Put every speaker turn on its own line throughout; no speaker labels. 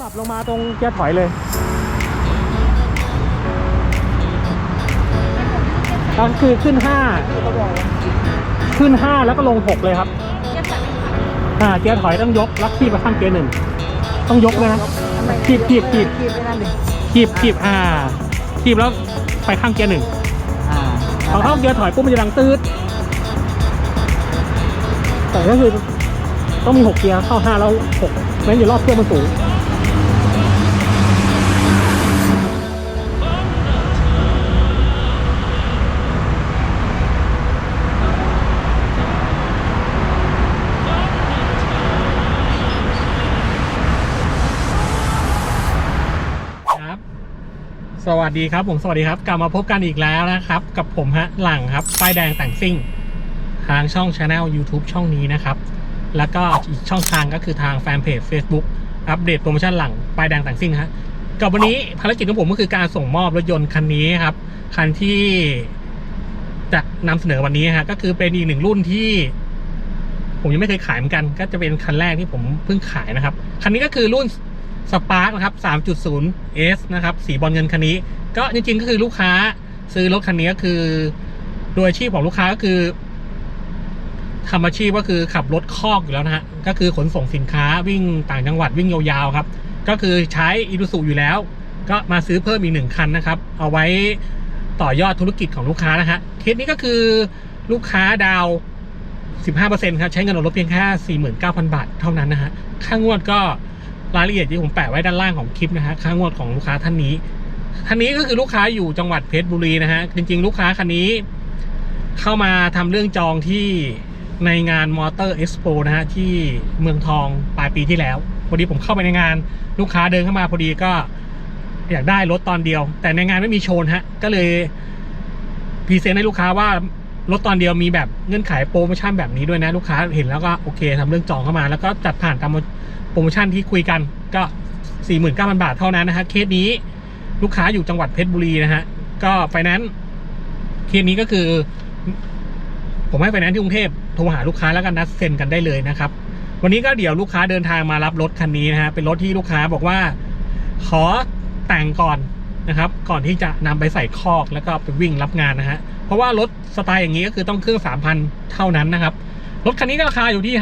ปรับลงมาตรงเกียร์ถอยเลยก็คือขึ้นห้าขึ้นห้าแล้วก็ลงหกเลยครับอ่าเกียร์ถอยต้องยกแล้วขีบไปข้างเกียร์หนึ่งต้องยกเลยนะขีบขีบขีบ
ขีบไปนั่นดิ
ขีบขีบอ่าขีบแล้วไปข้างเกียร์หนึ่ง
อ่า
พอเข้าเกียร์ถอยปุ๊บมันจะดังตืดแต่ก็คือต้องมีหกเกียร์เข้าห้าแล้วหกไม่งั้นเดี๋ยวรอบเครื่องมันสูง สวัสดีครับผมสวัสดีครับ กลับมาพบกันอีกแล้วนะครับ กับผมฮะหลังครับป้ายแดงแต่งซิ่ง ทางช่อง Channel YouTube ช่องนี้นะครับ แล้วก็อีกช่องทางก็คือทางแฟนเพจ Facebook อัปเดตโปรโมชั่นหลังป้ายแดงแต่งซิ่งฮะกับวันนี้ภารกิจของผมก็คือการส่งมอบรถยนต์คันนี้ครับ คันที่จะนำเสนอวันนี้ฮะก็คือเป็นอีกหนึ่งรุ่นที่ ผมยังไม่เคยขายเหมือนกัน ก็จะเป็นคันแรกที่ผมเพิ่งขายนะครับ คันนี้ก็คือรุ่น สปาร์กนะครับ 3.0 S นะครับ สีบอลเงินคันนี้ ก็จริงๆ ก็คือลูกค้าซื้อรถคันนี้ก็คือ โดยอาชีพของลูกค้าก็คือทำอาชีพก็คือขับรถคอกอยู่แล้วนะฮะ ก็คือขนส่งสินค้าวิ่งต่างจังหวัดวิ่งยาวๆครับ ก็คือใช้อีดูสุอยู่แล้ว ก็มาซื้อเพิ่มอีกหนึ่งคันนะครับ เอาไว้ต่อยอดธุรกิจของลูกค้านะฮะเคสนี้ก็คือลูกค้าดาว 15%ครับ ใช้เงินออกรถเพียงแค่ 49,000 บาทเท่านั้นนะฮะ ค่างวดก็ รายละเอียดที่ผมแปะไว้ด้านล่างของคลิปนะฮะค่างวดของลูกค้าท่านนี้ท่านนี้ก็คือลูกค้าอยู่จังหวัดเพชรบุรีนะฮะจริง ๆ ลูกค้าคันนี้ เข้ามาทำเรื่องจองที่ในงานมอเตอร์เอ็กซ์โปนะฮะที่เมืองทองปลายปีที่แล้วพอดีผมเข้าไปในงานลูกค้าเดินเข้ามาพอดีก็อยากได้รถตอนเดียว แต่ในงานไม่มีโชว์ฮะก็เลยพรีเซนต์ให้ลูกค้าว่ารถตอนเดียวมีแบบเงื่อนไขโปรโมชั่นแบบนี้ด้วยนะ ลูกค้าเห็นแล้วก็โอเคทำเรื่องจองเข้ามาแล้วก็จัดผ่านตาม โปรโมชั่นที่คุยกันก็ 49,000 บาทเท่านั้นนะฮะเคสนี้ลูกค้าอยู่จังหวัดเพชรบุรีนะฮะก็ไฟแนนซ์เคสนี้ก็คือ ผมให้ไฟแนนซ์ที่กรุงเทพโทรหาลูกค้าแล้วกันนัดเซ็นกันได้เลยนะครับ วันนี้ก็เดี๋ยวลูกค้าเดินทางมารับรถคันนี้นะฮะเป็นรถที่ลูกค้าบอกว่า ขอแต่งก่อนนะครับ ก่อนที่จะนำไปใส่คอกแล้วก็ไปวิ่งรับงานนะฮะเพราะว่ารถสไตล์อย่างนี้ก็คือต้องเครื่อง 3,000 เท่านั้นนะครับรถคันนี้ก็ราคาอยู่ที่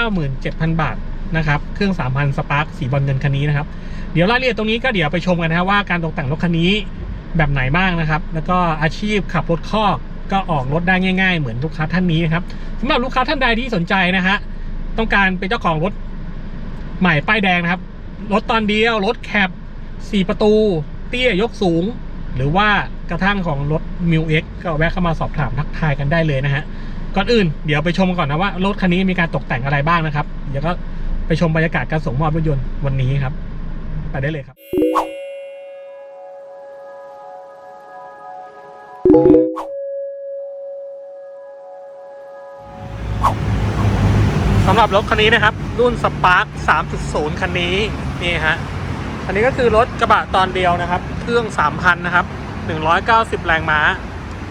597,000 บาท นะครับ เครื่อง 3,000สปาร์คสีบอลเงินคันนี้นะครับ เดี๋ยวรายละเอียดตรงนี้ก็เดี๋ยวไปชมกันนะว่าการตกแต่งรถคันนี้แบบไหนบ้างนะครับ แล้วก็อาชีพขับรถคอกก็ออกรถได้ง่าย ๆ เหมือนลูกค้าท่านนี้นะครับสำหรับลูกค้าท่านใดที่สนใจนะฮะต้องการเป็นเจ้าของรถใหม่ป้ายแดงนะครับ รถตอนเดียว รถแคปสี่ประตู เตี้ยยกสูง หรือว่ากระทั่งของรถมิวเอ็กก็แวะเข้ามาสอบถามทักทายกันได้เลยนะฮะก่อนอื่นเดี๋ยวไปชมก่อนนะว่า รถคันนี้มีการตกแต่งอะไรบ้างนะครับ เดี๋ยวก็ ไปชมบรรยากาศการส่งมอบรถยนต์วันนี้ครับ ไปได้เลยครับ สำหรับรถคันนี้นะครับ รุ่นสปาร์ค3.0 คันนี้นี่ฮะอันนี้ก็คือรถกระบะตอนเดียวนะครับ เครื่อง 3,000 นะครับ 190 แรงม้า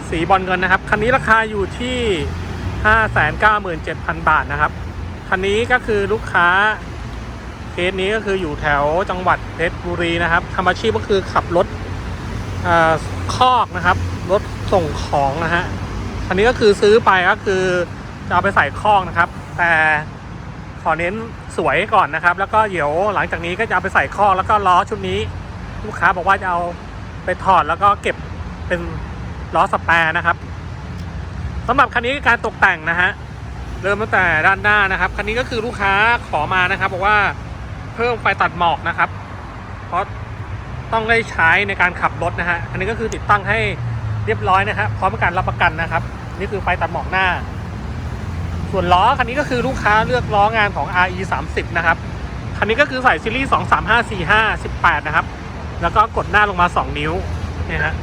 สีบอลเงินนะครับ คันนี้ราคาอยู่ที่ 597,000 บาทนะครับ คันนี้ก็คือลูกค้าเคสนี้ก็คืออยู่แถวจังหวัดเพชรบุรีนะครับทำอาชีพก็คือขับรถอคอกนะครับ รถส่งของนะฮะคันนี้ก็คือซื้อไปก็คือจะเอาไปใส่คอกนะครับ แต่ขอเน้นสวยก่อนนะครับ แล้วก็เดี๋ยวหลังจากนี้ก็จะเอาไปใส่คอกแล้วก็ล้อชุดนี้ ลูกค้าบอกว่าจะเอาไปถอดแล้วก็เก็บเป็นล้อสแปร์นะครับสำหรับคันนี้การตกแต่งนะฮะ เริ่มตั้งแต่ด้านหน้านะครับ คันนี้ก็คือลูกค้าขอมานะครับบอกว่าเพิ่มไฟตัดหมอกนะครับ เพราะต้องได้ใช้ในการขับรถนะฮะอันนี้ก็คือติดตั้งให้เรียบร้อยนะฮะพร้อมการรับประกันนะครับ นี่คือไฟตัดหมอกหน้า ส่วนล้อคันนี้ก็คือลูกค้าเลือกล้องานของ RE 30นะครับคันนี้ก็คือใส่ซีรีส์2 3 5 4 5 18นะครับ แล้วก็กดหน้าลงมา 2 นิ้วนี่ฮะ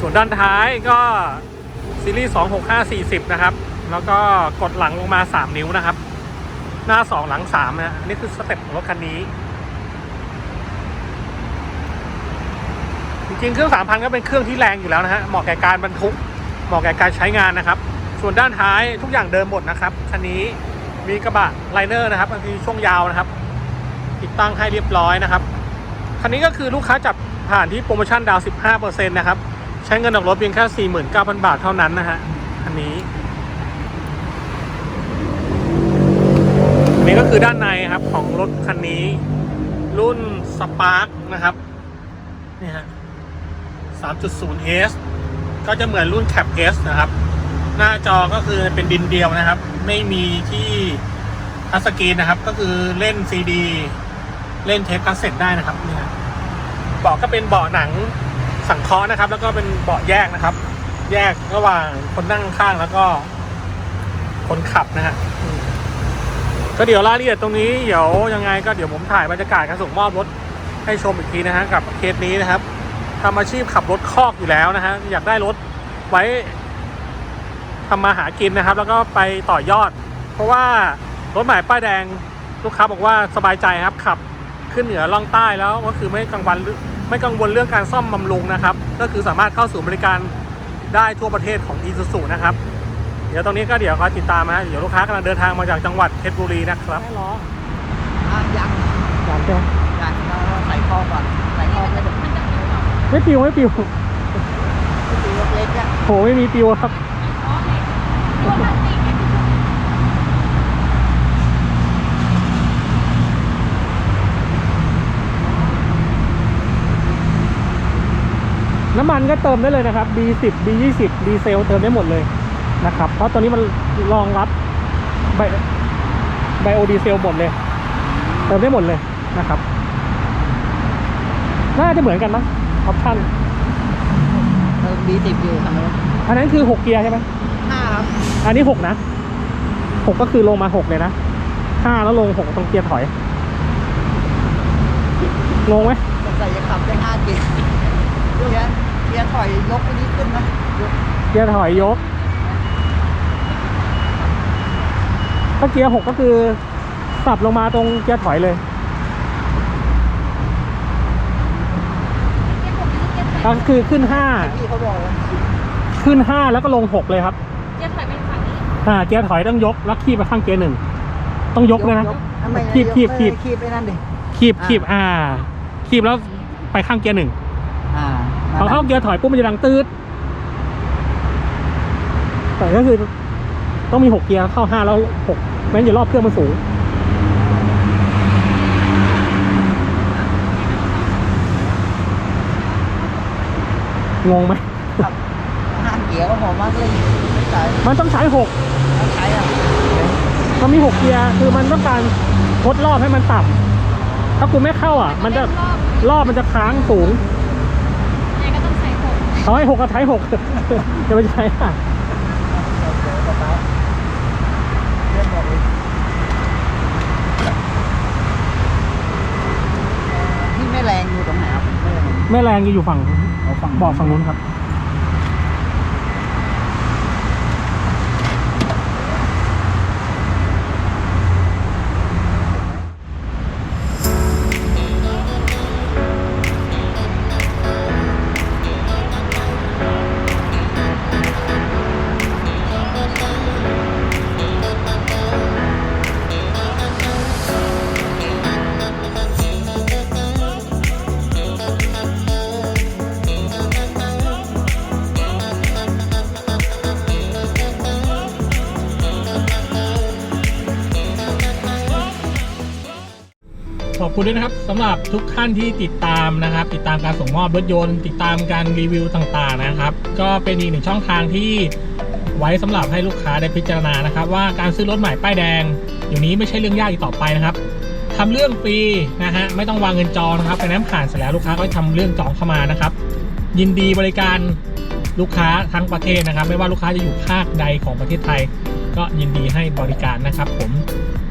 ส่วนด้านท้ายก็ซีรีส์2 6 5 40นะครับ แล้วก็กดหลังลงมา 3 นิ้วนะครับ หน้า 2 หลัง3นะนี่คือสเต็ปของรถคันนี้ จริงๆ เครื่อง 3,000 ก็เป็นเครื่องที่แรงอยู่แล้วนะฮะ เหมาะแก่การบรรทุก เหมาะแก่การใช้งานนะครับ ส่วนด้านท้ายทุกอย่างเดิมหมดนะครับ คันนี้มีกระบะไลเนอร์นะครับบางทีช่วงยาวนะครับ ติดตั้งให้เรียบร้อยนะครับ คันนี้ก็คือลูกค้าจับผ่านที่โปรโมชั่นดาว 15%นะครับ ใช้เงินออกรถเพียงแค่ 49,000 บาทเท่านั้นนะฮะ คันนี้ นี่ก็คือด้านในครับของรถคันนี้ รุ่นสปาร์ k นะครับนี่ฮะ 3.0S ก็จะเหมือนรุ่น Cap S นะครับ หน้าจอก็คือเป็นดินเดียวนะครับ ไม่มีที่ทัชสกรีนนะครับ ก็คือเล่นซีดี เล่นเทปคาสเซ็ตได้นะครับนี่ฮะเบาะก็เป็นเบาะหนังสังเคราะห์นะครับ แล้วก็เป็นเบาะแยกนะครับ แยกระหว่างคนนั่งข้างแล้วก็คนขับนะฮะ ก็เดี๋ยวรายละเอียดตรงนี้เดี๋ยวยังไงก็เดี๋ยวผมถ่ายบรรยากาศการส่งมอบรถให้ชมอีกทีนะฮะกับเคสนี้นะครับทำอาชีพขับรถคอกอยู่แล้วนะฮะอยากได้รถไว้ทำมาหากินนะครับ แล้วก็ไปต่อยอด เพราะว่ารถหม่ป้ายแดงลูกค้าบอกว่าสบายใจครับขับขึ้นเหนือล่องใต้แล้วก็คือไม่กังวลไม่กังวลเรื่องการซ่อมบำรุงนะครับ ก็คือสามารถเข้าสู่บริการได้ทั่วประเทศของ i s u z u นะครับ เดี๋ยวตรงนี้ก็เดี๋ยวคอยติดตามนะฮะเดี๋ยวลูกค้ากำลังเดินทางมาจากจังหวัดเพชรบุรีนะครับไม่รอ
อะยัง
สามเจ้า
ยังเราใส่ข้อก่อนใส่ข้อไม่ถึง
ไม่ปิวไม่ปิว
ตีเล็กๆอะ
โหไม่มีปิวครับน้ำมันก็เติมได้เลยนะครับ B10 B20 ดีเซลเติมได้หมดเลย นะครับ เพราะตอนนี้มันรองรับไบไบโอดีเซลหมดเลยเติมได้หมดเลยนะครับน่าจะเหมือนกันนะออปชั่น
เติมบีสิบอยู่ทางโน้น
อันนั้นคือ6เกียร์ใช่ไหม
ห้าครับ
อันนี้6นะ6ก็คือลงมา6เลยนะ5แล้วลง6ตรงเกียร์ถอยงงไหม
สงสัยจะขับได้ห้ากิเกียร์เกียร์ถอยยกไปนี้ขึ้นนะยก
เกียร์ถอยยก ถ้าเกียร์6ก็คือสับลงมาตรงเกียร์ถอยเลยก็คือขึ้น
พี่เขาบอกว่า
5ขึ้น5แล้วก็ลง6เลยครับ
จะถอยไปฝั่งนี้
อ่าเกียร์ถอยต้องยกแล้วคีบไปข้างเกียร์หนึ่งต้องยกเลยนะ
ทำไม
คีบคีบคีบ
คีบไปนั่นดิ
คีบ
อ่า
คีบอ่า คีบแล้วไปข้างเกียร์หนึ่ง
อ่า
พอเข้าเกียร์ถอยปุ๊บมันจะดังตืดแต่ก็คือ ต้องมีหกเกียร์เข้าห้าแล้วหกไม่งั้นอย่ารอบเครื่องมันสูงงงไหม
ขับห้าเกียร์ก็พอมากเลยไม่ใช่
มันต้องใช้หก
ต้องใช้อะ
มันมีหกเกียร์คือมันต้องการทดรอบให้มันต่ำถ้าคุณไม่เข้าอะ มันจะ
รอบ
รอบมันจะค้างสูง
ยังไงก็ต้องใส่ผม
เขาให้หกก็ใช้หกจะไม่ใช่อะ
เดี๋ยวสตาร์ทเรื่องบอกเลยที่ไม่ แรงอยู่ตรงไหนครับไม่แรง
แม่แรงจะอยู่ฝั่ง
เอาฝั่ง
เบาะฝั่งนู้นครับ คุณด้วยนะครับสำหรับทุกท่านที่ติดตามนะครับ ติดตามการส่งมอบรถยนต์ ติดตามการรีวิวต่างๆนะครับ ก็เป็นอีกหนึ่งช่องทางที่ไว้สำหรับให้ลูกค้าได้พิจารณานะครับ ว่าการซื้อรถใหม่ป้ายแดงอยู่นี้ไม่ใช่เรื่องยากอีกต่อไปนะครับทำเรื่องฟรีนะฮะไม่ต้องวางเงินจองนะครับไปน้ำผ่านเสร็จแล้วลูกค้าก็ทำเรื่องจองเข้ามานะครับ ยินดีบริการลูกค้าทั้งประเทศนะครับ ไม่ว่าลูกค้าจะอยู่ภาคใดของประเทศไทย ก็ยินดีให้บริการนะครับผม